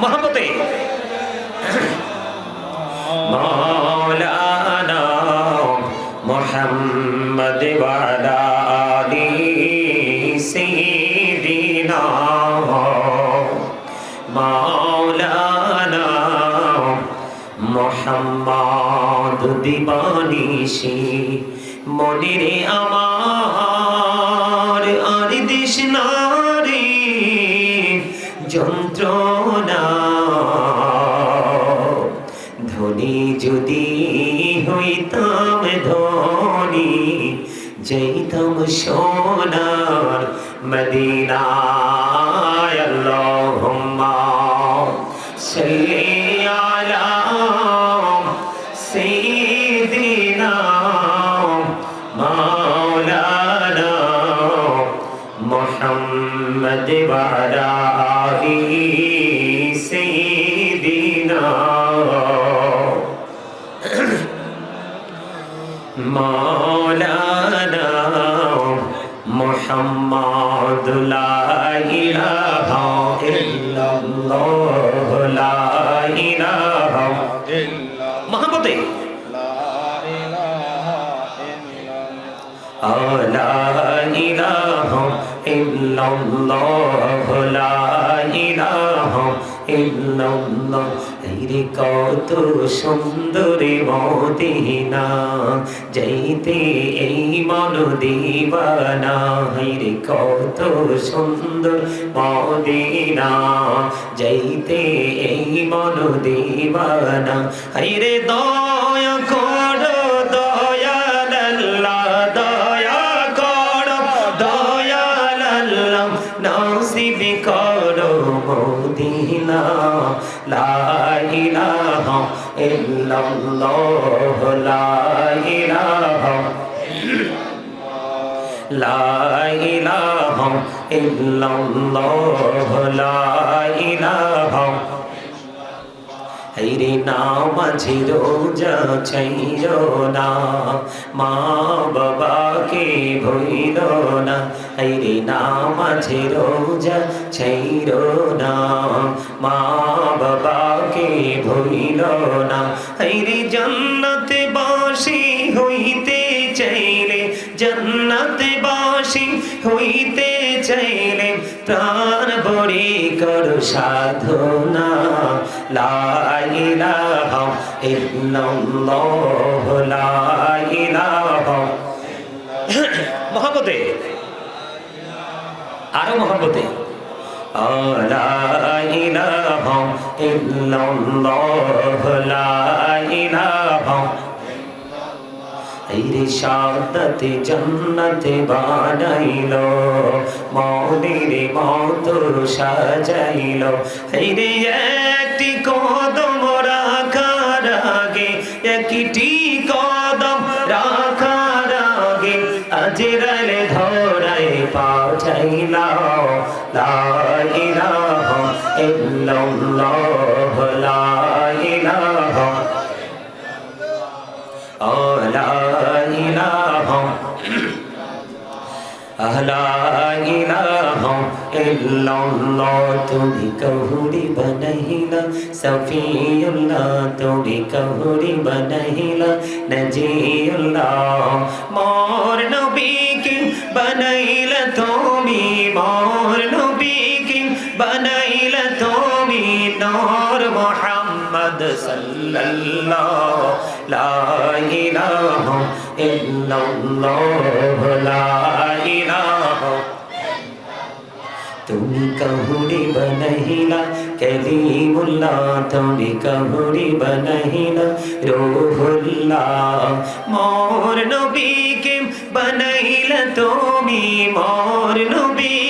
মোহাম্মতে মাওলানা মুহাম্মদ আলি সাইয়্যিদিনা মাওলানা মোহাম্মদ দিবানিশি মনিরে আমার আর দিস নারী হইতাম ধনী যেতাম সোনার মদিনায় আল্লাহুম্মা মৌলানা মোহাম্মদ লা ইলাহা ইল্লাল্লাহ। লা ইলাহা ইল্লাল্লাহ মহাপতে। লা ইলাহা ইল্লাল্লাহ লা ইলাহা ইল্লাল্লাহ। লা ইলাহা ইল্লাল্লাহ। রে কত সুন্দরী মদিনা যাইতে এই মন দিবানা রে কত সুন্দর মদিনা যাইতে এই মন দিবানা। রে দয়া করো দয়াল দয়া করো দয়াল নসিব করো মদিনা লা হাইরে নামাঝি রোজা ছাইর না মা বাবাকে ভইল না হাইরে নামাঝি রোজা ছাইর না মা বাবাকে ভইল না। হাইরে জান্নাতে বাসি হইতে চাইলে, জান্নাতে বাসি হইতে চাইলে প্রাণ ভরে কর সাধনা। লা ইলাহা ইল্লাল্লাহ, লা ইলাহা মহব্বতে, আরও মহব্বতে। লা ইলাহা ইল্লাল্লাহ লা ইলাহা রে সাদাতে জন্নতে বানাইল মৌদির মতর সাজাইল রে একটি কদম রাখার আগে একটি কদম রাখার আগে আজরাল ধরাই পাঠাইল তুমি কহুরি বনহিলা সফিউল্লাহ তুমি কহুরি বনহিলা নজিউল্লাহ। মোর নবীকে বনাইলা তুমি। মোর তুমি কহুরি বনহিলা বনহিলা রূহুল্লাহ মোর নবীকে বনাইলা তুমি মোর বনাইলা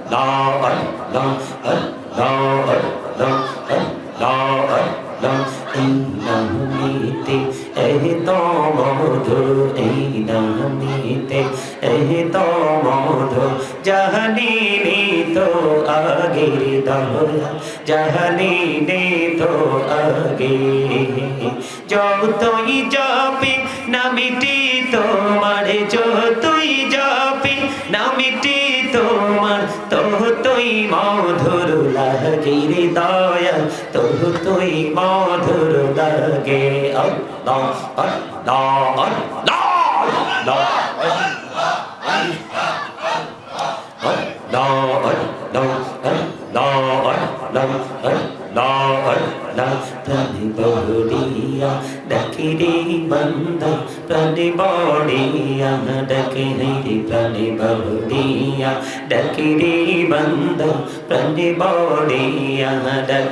নামিতে এহ তো মধু এই নামিতে এহ তো মধু জাহানি তো আগের দয়া জাহানি তো আগে নামিটি তোমার তোই মধুর লাগে রে দয়া তোই মধুর লাগে আল্লাহ আল্লাহ আল্লাহ বন্দা প্রাণী বড়িয়া ডাকি রে প্রাণী বড়িয়া ডাকি রে বন্দা প্রাণী বড়িয়া ডাক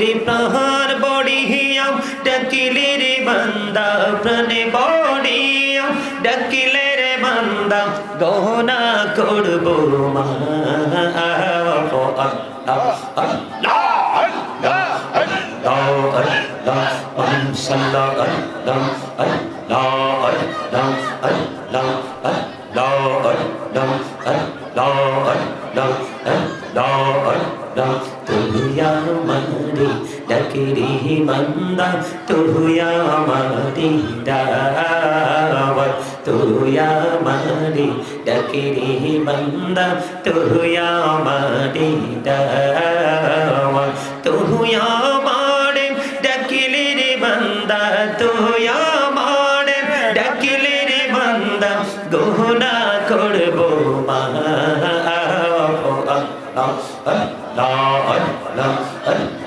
রে প্রাণ বড়িয়া ডাকিলে রে বন্দা প্রাণী বড়িয়া ডাকিলে রে বন্দা গহনা করব মা তুহিয়া তেরি মন্দা তুয়া মারি দাওয়াত তুয়া মারি ডাকেরি মন্দা তুয়া মারি দাওয়াত তুয়া মারে ডাকিলে রে মন্দা তুয়া মারে ডাকিলে রে মন্দা গোহনা করব মা Allah, Allah, Allah, Allah.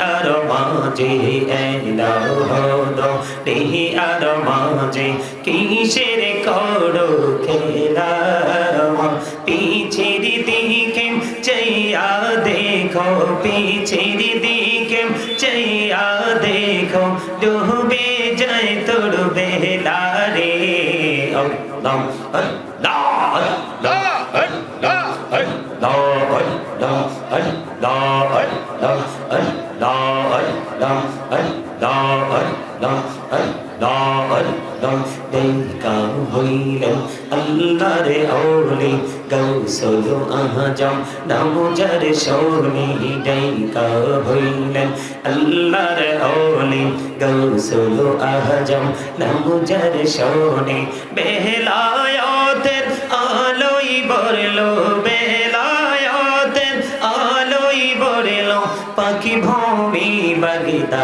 আর মাঝে এলাও হলো দেহি আর মাঝে কিসের করো খেলা? পিছের দিকে চাইয়া দেখো পিছের দিকে চাইয়া দেখো ডুবে যায় তোর বেলা রে আজম নামজার সৌনি ডাইকা হইলেন আল্লাহর আউলি গৌসল আজম নামজার সৌনি বেলায়াতের আলোই বরলো বেলায়াতের আলোই বরলো। পাখি ভূমি বাগিদা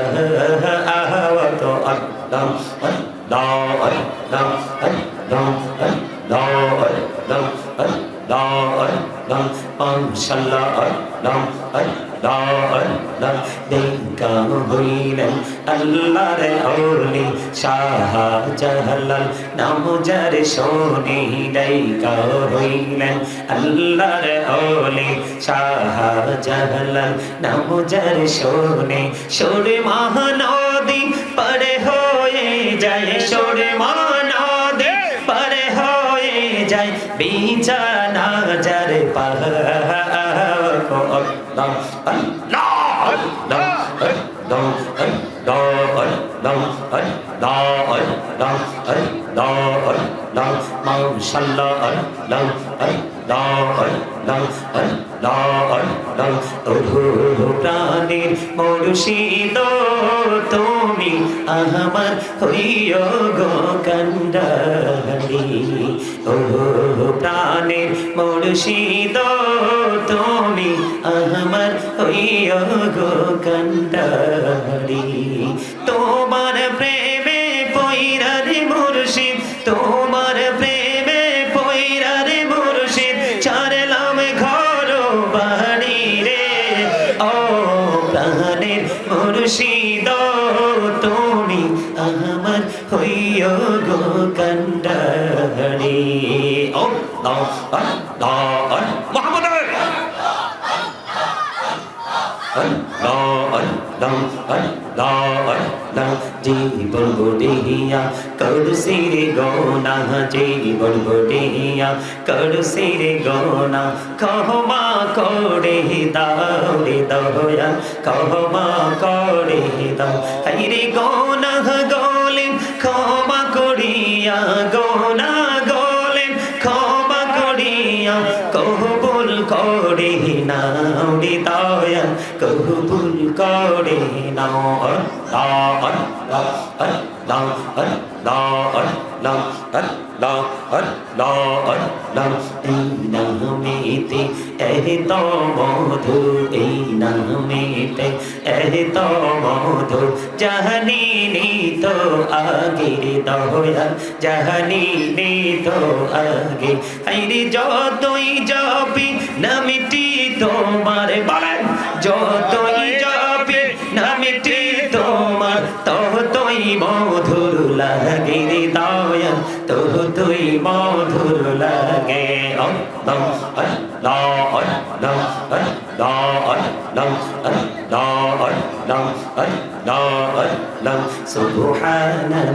আহত আল্লাহ আল্লাহ আল্লাহ আল্লাহ আল্লাহ আল্লাহ। dar dam panşallar dam ay dar dam denkam huylen Allah re holi şaha cehalal namuzare şoni deyka huylen Allah re holi şaha cehalal namuzare şoni şori mahanodi pare hoye jaye বিছানা যার প্রাণীর মরুষী আমার হইয় গো কান্ডারি ওহো, প্রাণের মুর্শিদ, তুমি আমার হইয় গো তোমার প্রেমে পৈরার মুর্শিদ, তোমার প্রেমে পৈরার মুর্শিদ চারলাম ঘর বাড়ি রে। ও প্রাণের মুর্শিদ জীবন বড়িয়া করছি রে গৌনা জীবন বড়িয়া করছি রে গৌনা কহমা করে দাও রে দয়া কহমা করে দাও হাইরে গৌনা গোলেন ক্ষমা করিয়া গৌনা করে নাও আল্লাহ আল্লাহ আল্লাহ আল্লাহ আল্লাহ আল্লাহ আল্লাহ আল্লাহ এই নামেতে এহ তো মধু, এই নামেতে এহ তো মধু। জাহানি নি তো আগে দয়া জাহানি নি তো আগে। আইরে যতই যাবি, নামিটি তোমার বলেন যতই গিরি দয় তবু তুই মধুর লাগে। দম দ দম দ দম দ দম দ দম সুবহানাল্লাহ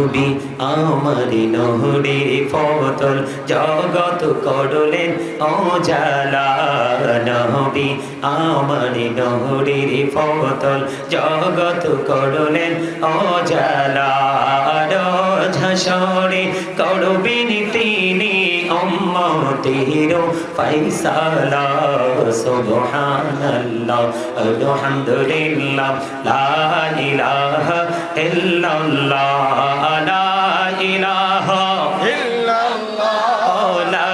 নহরি আমার নহরে ফতল জগত করলেন অজালা নহরি আমার নহরে ফতল জগত করলেন অজালা ঝসরে করবেন তিনি উম্মতের ফাইসালা, সুবহানাল্লাহ, আলহামদুলিল্লাহ, লা ইলাহা ইল্লাল্লাহ, লা ইলাহা লা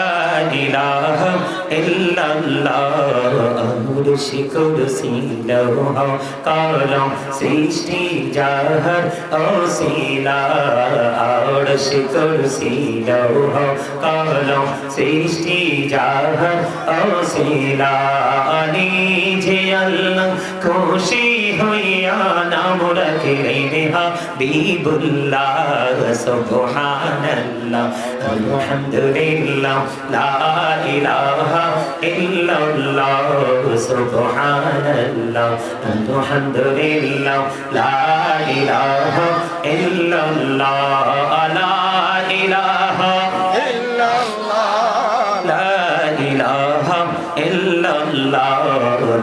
ইলাহা ইল্লাল্লাহ মুর্শি কুরসি লৌহ কলম সৃষ্টি জাহার অসিলা সে তোর শিলৌহ কলম সৃষ্টি যাহ অশিলা নিজে আল্লাহ খুশি হইয়া নাম রাখলেন হাবিবুল্লাহ সুবহানাল্লাহ আলহামদুলিল্লাহ লা ইলাহা ইল্লাল্লাহ সুবহানাল্লাহ আলহামদুলিল্লাহ লা ইলাহা ইল্লাল্লাহ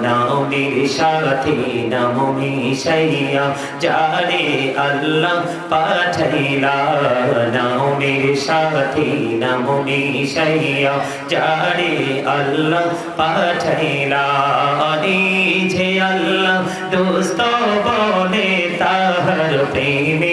নামের সাথে নাম মিশাইয়া, যারে আল্লাহ পাঠাইলা। নামের সাথে নাম মিশাইয়া, যারে আল্লাহ পাঠাইলা। নিজে আল্লাহ দোস্ত বলে তাহার প্রেমে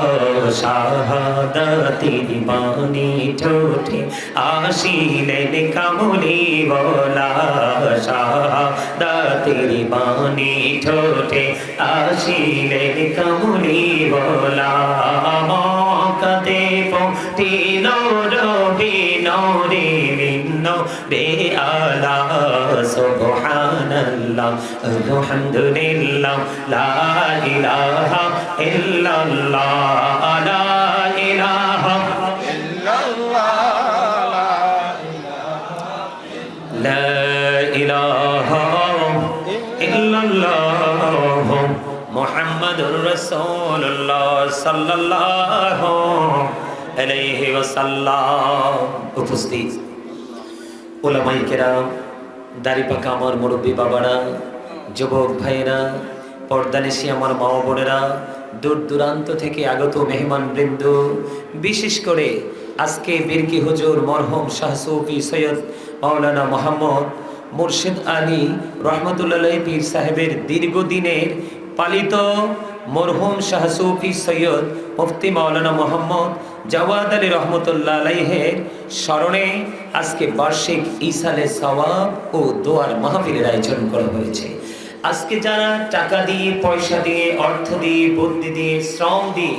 শাহাদাতির বাণী ঠোঁটে আসিলেন কামলি বলা শাহাদাতির বাণী ঠোঁটে আসিলেন কামলি বলা মকাতে পটিল রবি নরে ভিন্ন বে আলা সুবহানাল্লাহ, আলহামদুলিল্লাহ, লা ইলাহা ইল্লাল্লাহ লা ইলাহা লা ইলাহা ইল্লাল্লাহ মুহাম্মাদুর রাসূলুল্লাহ সাল্লাল্লাহু আলাইহি ওয়াসাল্লাম উপস্থিত ওলামাই কেরাম দাড়ি পাকা আমার মুরব্বী বাবারা যুবক ভাইয়েরা পর্দানেশি আমার মা বোনেরা দূর দূরান্ত থেকে আগত মেহমান বৃন্দ, বিশেষ করে আজকে বিরকি হুজুর মরহম শাহ সৌফি সৈয়দ মাওলানা মোহাম্মদ মুর্শিদ আলী রহমতুল্লাহ পীর সাহেবের দীর্ঘদিনের পালিত মরহুম শাহ সৌফি সৈয়দ মুফতি মাওলানা মোহাম্মদ জাওয়াদ আলী রহমতুল্লাহ স্মরণে আজকে বার্ষিক ইসালে সওয়াব ও দোয়ার মাহফিলের আয়োজন করা হয়েছে। আজকে যারা টাকা দিয়ে, পয়সা দিয়ে, অর্থ দিয়ে বুদ্ধি দিয়ে, শ্রম দিয়ে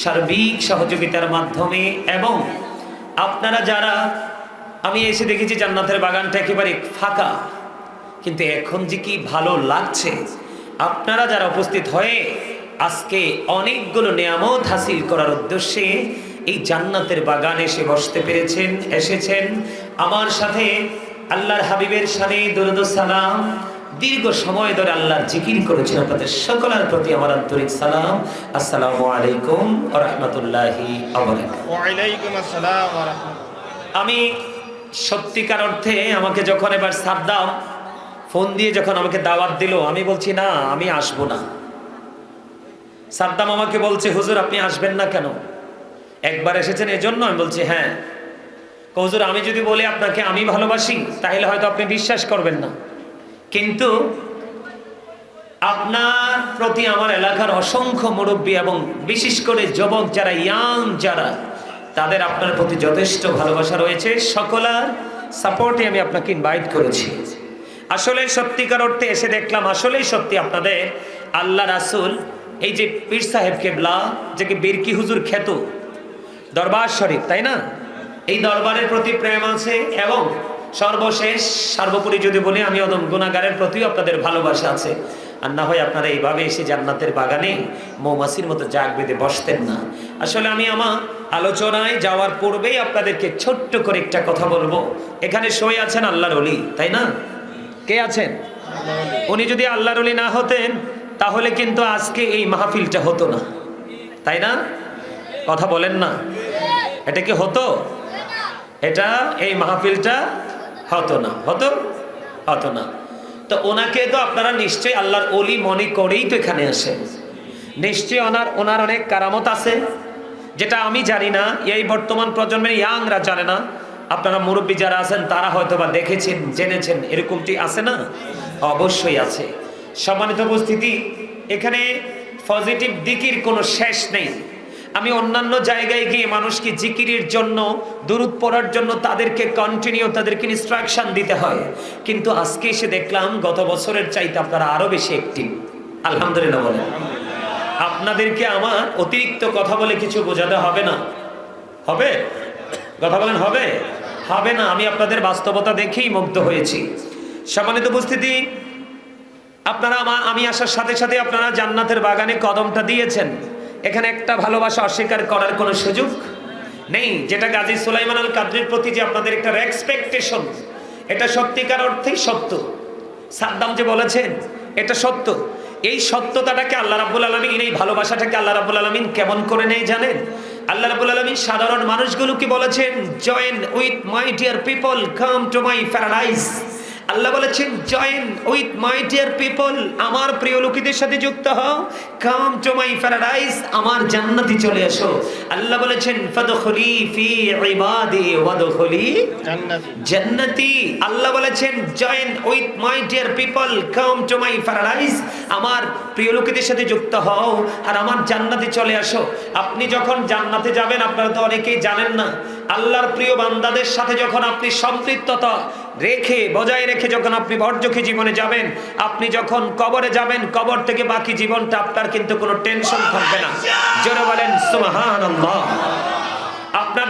সার্বিক সহযোগিতার মাধ্যমে এবং আপনারা যারা, আমি এসে দেখেছি জান্নাতের বাগানটা একেবারে ফাঁকা, কিন্তু এখন যে কি ভালো লাগছে, আপনারা যারা উপস্থিত হয়ে আজকে অনেকগুলো নিয়ামত হাসিল করার উদ্দেশ্যে এই জান্নাতের বাগানে এসে বসতে পেরেছেন, এসেছেন। আমার সাথে আল্লাহর হাবিবের সানে দরুদ সালাম দীর্ঘ সময় ধরে আল্লাহর জিকির করেছেন আপনাদের সকলের প্রতি আমার আন্তরিক সালাম। আসসালামু আলাইকুম ওয়া রাহমাতুল্লাহি ওয়া বারাকাতুহু। ওয়ালাইকুম আসসালাম ওয়া রাহমাতুল্লাহ। আমি সত্যিকার অর্থে আমাকে যখন এবার সাদ্দাম ফোন দিয়ে যখন আমাকে দাওয়াত দিল আমি বলছি না আমি আসব না। সাদ্দাম আমাকে বলছে হুজুর আপনি আসবেন না কেন? একবার এসেছেন এজন্য আমি বলছি হ্যাঁ। হুজুর আমি যদি বলি আপনাকে আমি ভালোবাসি তাহলে হয়তো আপনি বিশ্বাস করবেন না। কিন্তু আপনার প্রতি আমার এলাকার অসংখ্য মুরব্বী এবং বিশেষ করে যুবক যারা, ইয়াং যারা, তাদের আপনার প্রতি যথেষ্ট ভালোবাসা রয়েছে। সকলার সাপোর্টে আমি আপনাকে ইনভাইট করেছি। আসলে সত্যিকার অর্থে এসে দেখলাম, আসলেই সত্যি আপনাদের আল্লাহ রাসুল, এই যে পীর সাহেব কেবলা যাকে বিরকি হুজুর খ্যাত, দরবার শরীফ, তাই না? এই দরবারের প্রতি প্রেম আছে এবং সর্বশেষ, সর্বোপরি যদি বলি, আমি অদম গুণাগারের প্রতিও আপনাদের ভালোবাসা আছে। আর না হয় আপনারা এইভাবে এসে জান্নাতের বাগানে মৌমাছির মতো জাগ বেঁধে বসতেন না। আসলে আমি আমার আলোচনায় যাওয়ার পূর্বেই আপনাদেরকে ছোট্ট করে একটা কথা বলব। এখানে সই আছেন আল্লাহর অলি তাই না? কে আছেন? উনি যদি আল্লাহর অলি না হতেন, তাহলে কিন্তু আজকে এই মাহফিলটা হতো না। তাই না? কথা বলেন না। এটা কি হতো? এটা এই মাহফিলটা হতো না, হতো? হতো না। তো ওনাকে তো আপনারা নিশ্চয়ই আল্লাহর অলি মনে করেই তো এখানে আসেন। নিশ্চয়ই ওনার ওনার অনেক কারামত আছে, যেটা আমি জানি না, এই বর্তমান প্রজন্মের ইয়াংরা জানে না। আপনারা মুরব্বী যারা আছেন, তারা হয়তো বা দেখেছেন, জেনেছেন, এরকমটি আছে না? অবশ্যই আছে। সম্মানিত উপস্থিতি, এখানে পজিটিভ দিকের কোনো শেষ নেই। আমি অন্যান্য জায়গায় গিয়ে মানুষকে জিকিরের জন্য দূরত পড়ার জন্য তাদেরকে কন্টিনিউ তাদেরকে ইনস্ট্রাকশন দিতে হয়। কিন্তু আজকে এসে দেখলাম গত বছরের চাইতে আপনারা আরও বেশি একটি। আলহামদুলিল্লাহ বলেন। আপনাদেরকে আমার অতিরিক্ত কথা বলে কিছু বোঝাতে হবে না। হবে? কথা বলেন, হবে? হবে না, আমি আপনাদের বাস্তবতা দেখেই মুগ্ধ হয়েছি। সম্মানিত উপস্থিতি, আপনারা আমি আসার সাথে সাথে আপনারা জান্নাতের বাগানে কদমটা দিয়েছেন। এখানে একটা ভালোবাসা অস্বীকার করার কোনো সুযোগ নেই, যেটা গাজী সুলাইমান আল কাদ্রির প্রতি যে আপনাদের একটা রেসপেকটেশন এটা সত্যিকার অর্থেই সত্য। সাদ্দাম যে বলেছেন, এটা সত্য। এই সত্যতাটাকে আল্লাহ রাব্বুল আলমিন, এই ভালোবাসাটাকে আল্লাহ রাব্বুল আলমিন কেমন করে নেই জানেন? আল্লাহ রাব্বুল আলমিন সাধারণ মানুষগুলোকে বলেছেন join with my dear people come to my paradise Allah বলেছেন join with my dear people আমার প্রিয় লোকেদের সাথে যুক্ত হও। কাম টু মাই প্যারাডাইস আমার জান্নাতি চলে আসো আল্লাহ বলেছেন ফাদখুলি ফি ইবাদি ওয়াদখুলি জান্নাত। জান্নাতি। আল্লাহ বলেছেন join with my dear people come to my paradise আমার প্রিয় লোকেদের সাথে যুক্ত হও আর আমার জান্নাতে চলে আসো। আপনি যখন জান্নাতে যাবেন আপনারা তো অনেকেই জানেন না আল্লাহর প্রিয় বান্দাদের সাথে যখন আপনি সম্পৃক্ততা রেখে, বজায় রেখে যখন আপনি বর্জখী জীবনে যাবেন, আপনি যখন কবরে যাবেন, কবর থেকে বাকি জীবনটা আপনার কিন্তু কোনো টেনশন থাকবে না। জোরে বলেন আপনার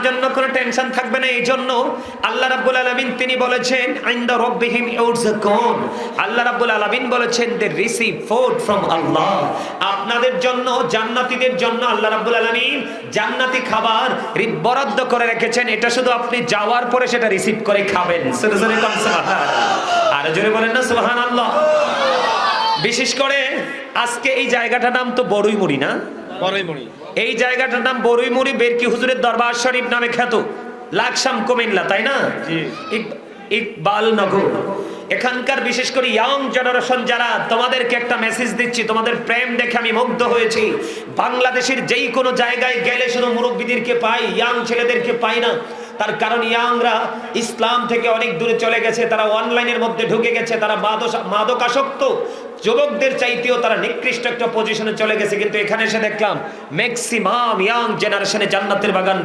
জন্য কোনো টেনশন থাকবে না এই জন্য আল্লাহ রাব্বুল আলামিন তিনি বলেছেন, ইনদা রাব্বিহিম ইউরযাকুন আল্লাহ রাব্বুল আলামিন বলেছেন they receive food from Allah আপনাদের জন্য, জান্নাতীদের জন্য আল্লাহ রাব্বুল আলামিন জান্নাতি খাবার বরাদ্দ করে রেখেছেন। এটা শুধু আপনি যাওয়ার পরে সেটা রিসিভ করে খাবেন। সরে সরে কম আর জোরে বলেন না, সুবহানাল্লাহ। বিশেষ করে আজকে এই জায়গাটার নাম তো বড়ই মুড়ি না? এই জায়গাটার নাম বরুইমুড়ি বেরকি হুজুরের দরবার শরীফ নামে খ্যাত। লাকসাম কুমিল্লা তাই না? ইক- ইকবাল নগর এখানকার বিশেষ করে ইয়াং জেনারেশন যারা তোমাদেরকে একটা মেসেজ দিচ্ছি তোমাদের প্রেম দেখে আমি মুগ্ধ হয়েছি। বাংলাদেশের যেই কোনো জায়গায় গেলে শুধু মুরব্বীদেরকে পাই ইয়াং ছেলেদেরকে পাই না। তার কারণ ইয়াংরা ইসলাম থেকে অনেক দূরে চলে গেছে, তারা অনলাইনের মধ্যে ঢুকে গেছে, তারা মাদক- মাদকাসক্ত যুবকদের চাইতেও তারা নিকৃষ্ট একটা পজিশনে চলে গেছে। কিন্তু এখানে এসে দেখলাম ম্যাক্সিমাম ইয়াং জেনারেশনে জান্নাতের বাগান